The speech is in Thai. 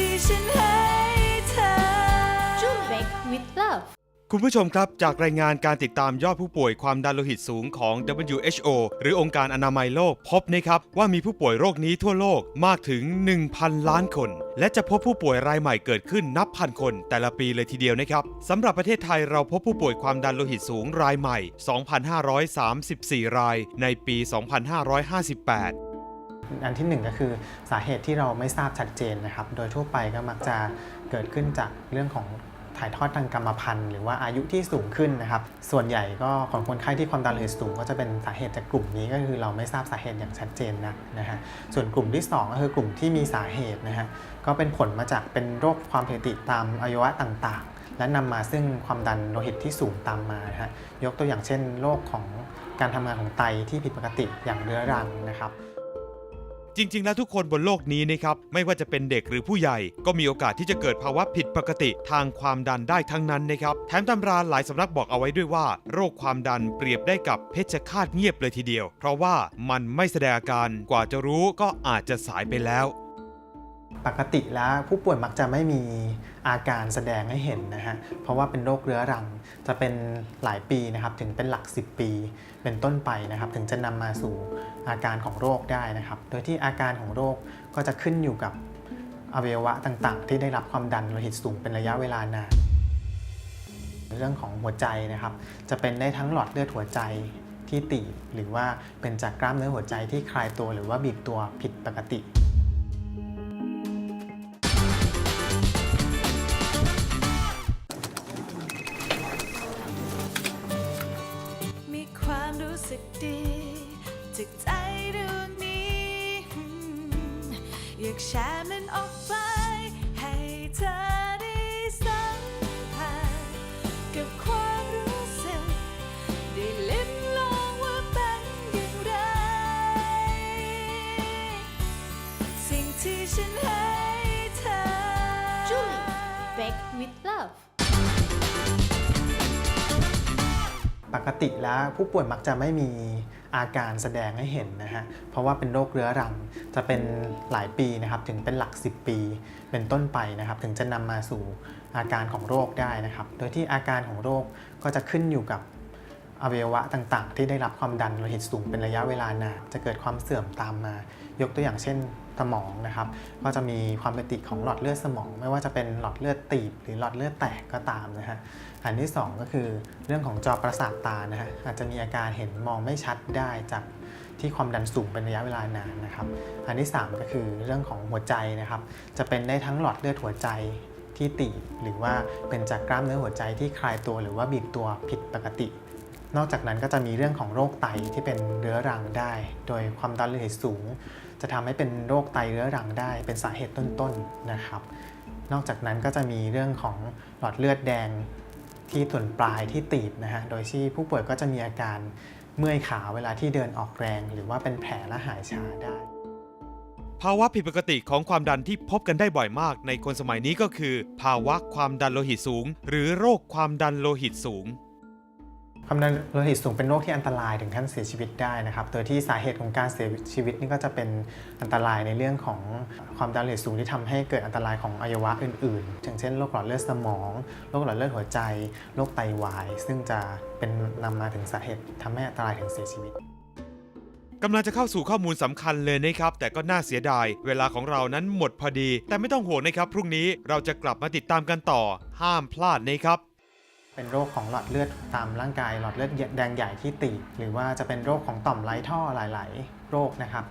ที่ฉันให้เธอ j u b e k with Love คุณผู้ชมครับ จากรายงานการติดตามยอดผู้ป่วยความดันโลหิตสูงของ WHO หรือองค์การอนามัยโลกพบนะครับว่ามีผู้ป่วยโรคนี้ทั่วโลกมากถึง 1,000 ล้านคน และจะพบผู้ป่วยรายใหม่เกิดขึ้นนับพันคน แต่ละปีเลยทีเดียวนะครับสำหรับประเทศไทยเราพบผู้ป่วยความดันโลหิตสูงรายใหม่ 2,534 รายในปี 2558 อันที่หนึ่งก็คือสาเหตุที่เราไม่ทราบชัดเจนนะครับ โดยทั่วไปก็มักจะเกิดขึ้นจากเรื่องของถ่ายทอดทางกรรมพันธุ์หรือว่าอายุที่สูงขึ้นนะครับ ส่วนใหญ่ก็ของคนไข้ที่ความดันโลหิตสูง ก็จะเป็นสาเหตุจากกลุ่มนี้ก็คือเราไม่ทราบสาเหตุอย่างชัดเจนนะนะฮะ ส่วนกลุ่มที่สองก็คือกลุ่มที่มีสาเหตุนะฮะ ก็เป็นผลมาจากเป็นโรคความผิดปกติตามอวัยวะต่างๆ และนำมาซึ่งความดันโลหิตที่สูงตามมานะฮะ ยกตัวอย่างเช่น โรคของการทำงานของไตที่ผิดปกติอย่างเรื้อรังนะครับ จริง ๆ แล้วทุกคนบนโลกนี้นะครับไม่ว่าจะเป็นเด็กหรือผู้ใหญ่ ก็มีโอกาสที่จะเกิดภาวะผิดปกติทางความดันได้ทั้งนั้นนะครับแถมตำราหลายสำนักบอกเอาไว้ด้วยว่า โรคความดันเปรียบได้กับเพชฌฆาตเงียบเลยทีเดียว เพราะว่ามันไม่แสดงอาการกว่าจะรู้ก็อาจจะสายไปแล้ว ปกติแล้วผู้ป่วยมักจะไม่มีอาการแสดงให้เห็นนะฮะ เพราะว่าเป็นโรคเรื้อรัง จะเป็นหลายปีนะครับ ถึงเป็นหลัก 10 ปี เป็นต้นไปนะครับ ถึงจะนำมาสู่อาการของโรคได้นะครับ โดยที่อาการของโรคก็จะขึ้นอยู่กับอวัยวะต่างๆ ที่ได้รับความดันโลหิตสูงเป็นระยะเวลานาน เรื่องของหัวใจนะครับ จะเป็นได้ทั้งหลอดเลือดหัวใจที่ตีบหรือว่าเป็นจากกล้ามเนื้อหัวใจที่คลายตัวหรือว่าบีบตัวผิดปกติ สึกดีจากใจดวงนี้อืมอยากแชร์มันออกไป ติแล้วผู้ป่วยมักจะไม่มีอาการแสดงให้เห็นนะฮะ เพราะว่าเป็นโรคเรื้อรัง จะเป็นหลายปีนะครับถึงเป็นหลัก 10 ปี เป็นต้นไปนะครับ ถึงจะนำมาสู่อาการของโรคได้นะครับ โดยที่อาการของโรคก็จะขึ้นอยู่กับ อวัยวะต่างๆ ที่ได้รับความดันโลหิตสูงเป็นระยะเวลานานจะเกิดความเสื่อมตามมา ยกตัวอย่างเช่นสมองนะครับ ก็จะมีความผิดปกติของหลอดเลือดสมอง ไม่ว่าจะเป็นหลอดเลือดตีบหรือหลอดเลือดแตกก็ตามนะฮะอันที่ 2 ก็คือเรื่องของจอประสาทตานะฮะอาจจะมีอาการเห็นมองไม่ชัดได้จากที่ความดันสูงเป็นระยะเวลานานนะครับ อันที่ 3 ก็คือเรื่องของหัวใจนะครับ จะเป็นได้ทั้งหลอดเลือดหัวใจที่ตีบหรือว่าเป็นจากกล้ามเนื้อหัวใจที่คลายตัวหรือว่าบีบตัวผิดปกติ นอกจากนั้นก็จะมีเรื่องของโรคไตที่เป็นเรื้อรังได้ โดยความดันโลหิตสูง จะทำให้เป็นโรคไตเรื้อรังได้ เป็นสาเหตุต้นๆนะครับ นอกจากนั้นก็จะมีเรื่องของหลอดเลือดแดงที่ส่วนปลายที่ตีบนะฮะ โดยที่ผู้ป่วยก็จะมีอาการเมื่อยขาเวลาที่เดินออกแรง หรือว่าเป็นแผลและหายชาได้ ภาวะผิดปกติของความดันที่พบกันได้บ่อยมากในคนสมัยนี้ก็คือ ภาวะความดันโลหิตสูง หรือโรคความดันโลหิตสูง ความดันโลหิตสูงเป็นโรคที่อันตรายถึงขั้นเสียชีวิตได้นะครับ โดยที่สาเหตุของการเสียชีวิตนี่ก็จะเป็นอันตรายในเรื่องของความดันโลหิตสูงที่ทำให้เกิดอันตรายของอวัยวะอื่นๆอย่างเช่นโรคหลอดเลือดสมอง โรคหลอดเลือดหัวใจ โรคไตวาย ซึ่งจะเป็นนำมาถึงสาเหตุทำให้อันตรายถึงเสียชีวิตกำลังจะเข้าสู่ข้อมูลสำคัญเลยนะครับ แต่ก็น่าเสียดาย เวลาของเรานั้นหมดพอดี แต่ไม่ต้องห่วงนะครับ พรุ่งนี้เราจะกลับมาติดตามกันต่อ ห้ามพลาดนะครับ เป็นโรคของหลอดเลือดตามร่างกายหลอดเลือดแดงใหญ่ที่ตีบหรือว่าจะเป็นโรคของต่อมไร้ท่อหลาย ๆ โรคนะครับ